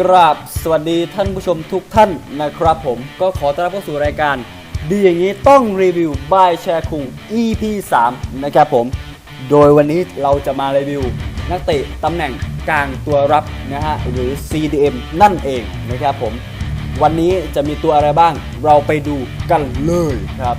กราบสวัสดีท่านผู้ชมทุกท่านนะครับผมก็ขอต้อนรับเข้าสู่รายการ ดีอย่างนี้ต้องรีวิว by แชร์คุง EP 3นะครับผม โดยวันนี้เราจะมารีวิว นักเตะตำแหน่งกลางตัวรับนะฮะหรือ CDM นั่นเองนะครับผม วันนี้จะมีตัวอะไรบ้างเราไปดูกันเลยครับ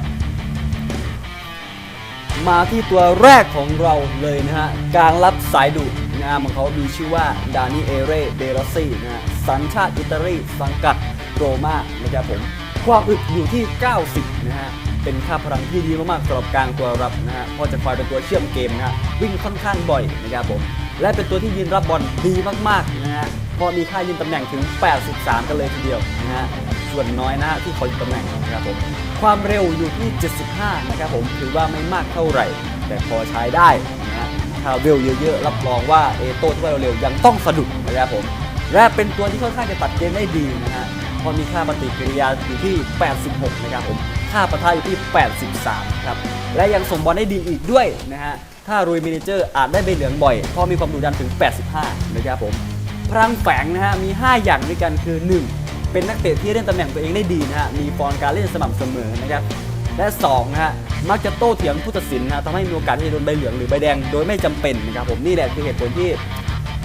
มาที่ตัวแรกของเราเลยนะฮะกลารรับสายดุ นามของเขามีชื่อว่าดานิเอเรเบรอซี่นะฮะสัญชาติอิตาลีสังกัดโรม่านะครับผมความอึดอยู่ที่ 90 นะฮะ เป็นค่าพลังที่ดีมากๆสำหรับกลางตัวรับนะฮะเพราะจะคอยเป็นตัวเชื่อมเกมนะฮะวิ่งค่อนข้างบ่อยนะครับผม และเป็นตัวที่ยืนรับบอลดีมากๆนะฮะพราะมีค่ายืนตำแหน่งถึง 83 กันเลยทีเดียวนะฮะ ส่วนน้อยนะฮะที่เขาอยู่ตำแหน่งนะครับผม ความเร็วอยู่ที่ 75 นะครับผม ถือว่าไม่มากเท่าไหร่ แต่พอใช้ได้นะฮะ ถ้าเร็วเยอะๆ รับรองว่าเอโต้ที่ว่าเร็วๆยังต้องสะดุดนะครับผม และเป็นตัวที่ค่อนข้างจะตัดเกมได้ดีนะฮะเพราะมีค่าปฏิกิริยาอยู่ที่ 86 นะครับผม ค่าปะทะอยู่ที่ 83 ครับ และยังส่งบอลได้ดีอีกด้วยนะฮะ ถ้ารุยมินิเจอร์อาจได้ใบเหลืองบ่อยเพราะมีความดุดันถึง 85 นะครับผม พลังแฝงนะฮะมี 5 อย่างด้วยกันคือ 1. เป็นนักเตะที่เล่นตำแหน่งตัวเองได้ดีนะฮะ มีฟอร์มการเล่นสม่ำเสมอนะครับ และ2นะฮะ มักจะโต้เถียงผู้ตัดสินนะทำให้มีโอกาสที่จะโดนใบเหลืองหรือใบแดงโดยไม่จำเป็นนะครับผมนี่แหละคือเหตุผลที่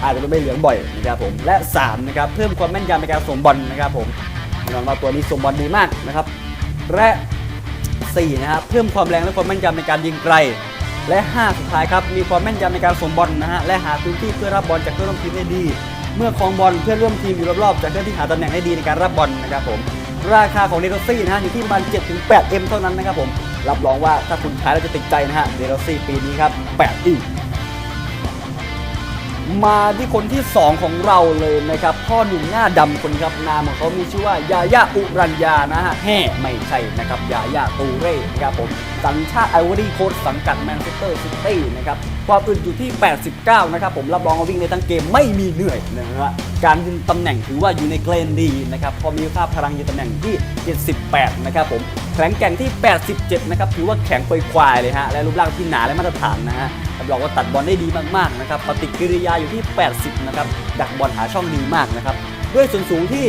อาจจะโดนใบเหลืองบ่อยนะครับผมและ3นะครับเพิ่มความแม่นยำในการส่งบอลนะครับผมแน่นอนว่าตัวนี้ส่งบอลดีมากนะครับและ4นะครับเพิ่มความแรงและความแม่นยำในการยิงไกล และ 5 สุดท้ายครับมีความแม่นยำในการส่งบอลนะฮะและหาพื้นที่เพื่อรับบอลจากเพื่อนร่วมทีมได้ดี เมื่อครองบอลเพื่อนร่วมทีมอยู่รอบๆจะเคลื่อนที่หาตำแหน่งได้ดีในการรับบอลนะครับผมราคาของเดโรซี่นะฮะอยู่ที่ประมาณ7ถึง8 M เท่านั้นนะครับผม รับรองว่าถ้าคุณใช้แล้วจะติดใจนะฮะเดโรซี่ปีนี้ครับ8 E มาที่คนที่ 2 ของเราเลยนะครับ พ่อหนุ่มหน้าดำคนครับนามของเขามีชื่อว่ายายาอุรัญญานะฮะแฮ่ไม่ใช่นะครับยายาตูเร่นะครับผมสัญชาติไอวอรี่โค้ดสังกัดแมนเชสเตอร์ซิตี้นะครับความอึดอยู่ที่ 89 นะครับผมรับรองว่าวิ่งในทั้งเกมไม่มีเหนื่อยนะฮะการยืนตำแหน่งถือว่าอยู่ในเกรนดีนะครับพอมีค่าพลังยืนตำแหน่งที่ 78 นะครับผมแข็งแกร่งที่ 87 นะครับ ถือว่าแข็งไปควายเลยฮะ และรูปร่างที่หนาและมาตรฐานนะฮะรับรองว่าตัดบอลได้ดีมากๆนะครับ ปฏิกิริยาอยู่ที่ 80 นะครับ ดักบอลหาช่องดีมากนะครับ ด้วยส่วนสูงที่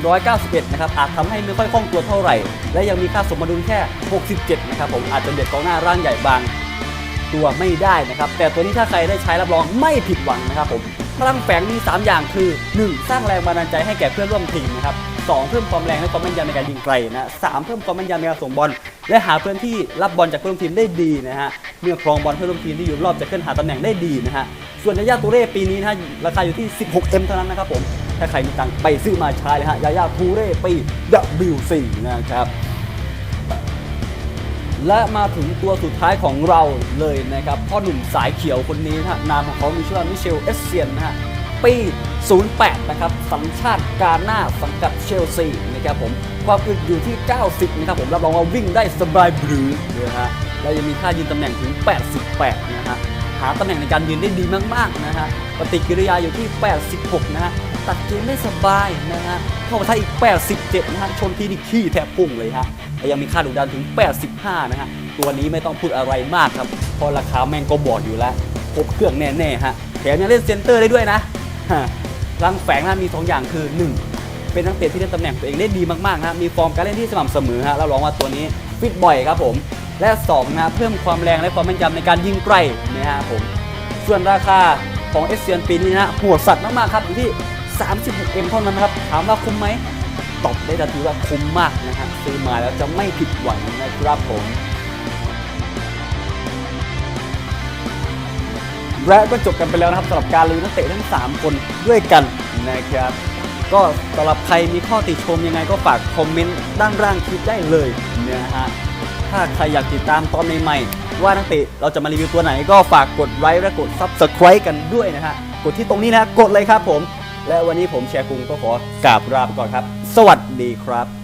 191 นะครับ อาจทำให้ไม่ค่อยคล่องตัวเท่าไหร่ และยังมีค่าสมดุลแค่ 67 นะครับ ผม อาจจะเบียดกองหน้าร่างใหญ่บางตัวไม่ได้นะครับ แต่ตัวนี้ถ้าใครได้ใช้รับรองไม่ผิดหวังนะครับผมพลังแฝงมี 3 อย่างคือ 1. สร้างแรงบันดาลใจให้แก่เพื่อนร่วมทีมนะครับ 2. เพิ่มความแรงและความแม่นยำในการยิงไกลนะ 3. เพิ่มความแม่นยำในการส่งบอล และหาเพื่อนที่รับบอลจากเพื่อนร่วมทีมได้ดีนะฮะเมื่อครองบอลเพื่อนร่วมทีมที่อยู่รอบจะเคลื่อนหาตำแหน่งได้ดีนะฮะส่วนยาย่าตูเร่ปีนี้นะฮะราคาอยู่ที่ 16M เท่านั้นนะครับผมถ้าใครมีตังค์ไปซื้อมาใช้เลยฮะยาย่าตูเร่ปี W4 นะครับและมาถึงตัวสุดท้ายของเราเลยนะครับพ่อหนุ่มสายเขียวคนนี้นะนามของเขามีชื่อว่ามิเชลเอสเซียนนะฮะ ปี 08 นะครับสัญชาติกาหน้าสังกัดเชลซีนะครับผมความอึดอยู่ที่ 90 นะครับผมรับรองว่าวิ่งได้สบายบรือนะฮะและยังมีค่ายืนตำแหน่งถึง 88 นะฮะหาตำแหน่งในการยืนได้ดีมากๆนะฮะปฏิกิริยาอยู่ที่ 86 นะฮะตัดเกมได้สบายนะฮะเข้ามาท้ายอีก 87 นะฮะชนที่นี่ขี้แทบพุ่งเลยฮะและยังมีค่าดุดันถึง 85 นะฮะตัวนี้ไม่ต้องพูดอะไรมากครับเพราะราคาแม่งก็บอกอยู่แล้วครบเครื่องแน่ๆฮะแถมยังเล่นเซนเตอร์ได้ด้วยนะ ฮะพลังแฝงนะมี2อย่างคือ 1 เป็นนักเตะที่เล่นตำแหน่งตัวเองได้ดีมากๆนะมีฟอร์มการเล่นที่สม่ำเสมอฮะแล้วรองว่าตัวนี้ฟิตบ่อยครับผม และ2นะฮะเพิ่มความแรงและความแม่นยำในการยิงไกลนะฮะผม ส่วนราคาของเอสเชียนปีนี้นะฮะหัวสัตว์มากๆครับอยู่ที่ 36M เท่านั้นครับถามว่าคุ้มไหมตอบได้ทันทีว่าคุ้มมากนะฮะซื้อมาแล้วจะไม่ผิดหวังนะครับผม และก็จบกันไปแล้วนะครับสำหรับการรีวิวนักเตะทั้ง 3 คนด้วยกันนะครับ ก็สำหรับใครมีข้อติชมยังไงก็ฝากคอมเมนต์ด้านล่างคลิปได้เลยนะฮะถ้าใครอยากติดตามตอนใหม่ๆว่านักเตะเราจะมารีวิวตัวไหนก็ฝากกดไลค์และกด Subscribe กันด้วยนะฮะกดที่ตรงนี้นะฮะกดเลยครับผม และวันนี้ผมแชร์คุงก็ขอกราบลาไปก่อนครับ สวัสดีครับ